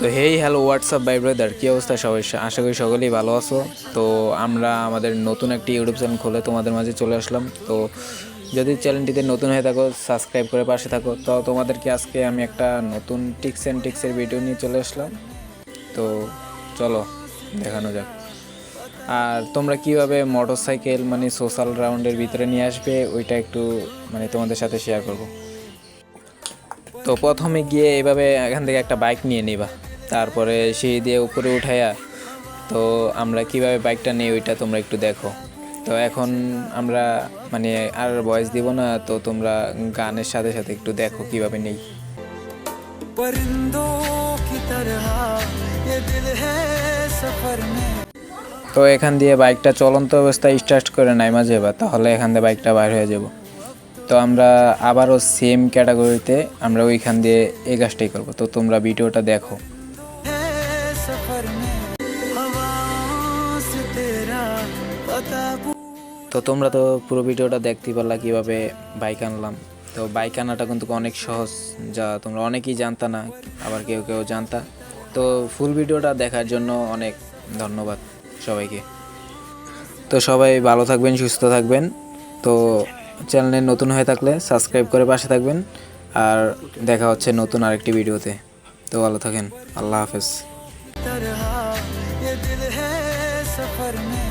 তো hey hello what's up বাই brother কী অবস্থা সবাই? আশা করি সকলেই ভালো আছো। তো আমরা আমাদের নতুন একটি ইউটিউব চ্যানেল খুলে তোমাদের মাঝে চলে আসলাম। তো যদি চ্যানেলটিতে নতুন হয়ে থাকো সাবস্ক্রাইব করে পাশে থাকো। তো তোমাদেরকে আজকে আমি একটা নতুন টিক্স অ্যান্ড টিক্সের ভিডিও নিয়ে চলে আসলাম। তো চলো, দেখানো যাক। আর তোমরা কীভাবে মোটরসাইকেল মানে সোশ্যাল রাউন্ডের ভিতরে নিয়ে আসবে, ওইটা একটু মানে তোমাদের সাথে শেয়ার করব। তো প্রথমে গিয়ে এভাবে এখান থেকে একটা বাইক নিয়ে নিবা। তারপরে সিঁড়ি দিয়ে উপরে উঠাইয়া তো আমরা কীভাবে বাইকটা নিই ওইটা তোমরা একটু দেখো। তো এখন আমরা মানে আর বয়স দিব না তো তোমরা গানের সাথে সাথে একটু দেখো কীভাবে নেই। তো এখান দিয়ে বাইকটা চলন্ত অবস্থায় স্টার্ট করে নাই মাঝে বা তাহলে এখান দিয়ে বাইকটা বাইর হয়ে যাব। তো আমরা আবারও সেম ক্যাটাগরিতে আমরা ওইখান দিয়ে এই করব। তো তোমরা ভিডিওটা দেখো। তো তোমরা তো পুরো ভিডিওটা দেখতে পারলা কীভাবে বাইক আনলাম। তো বাইক আনাটা কিন্তু অনেক সহজ, যা তোমরা অনেকেই জানতা না, আবার কেউ কেউ জানতা। তো ফুল ভিডিওটা দেখার জন্য অনেক ধন্যবাদ সবাইকে। তো সবাই ভালো থাকবেন, সুস্থ থাকবেন। তো চ্যানেলে নতুন হয়ে থাকলে সাবস্ক্রাইব করে পাশে থাকবেন। আর দেখা হচ্ছে নতুন আরেকটি ভিডিওতে। তো ভালো থাকেন, আল্লাহ হাফেজ। दिल है सफ़र में।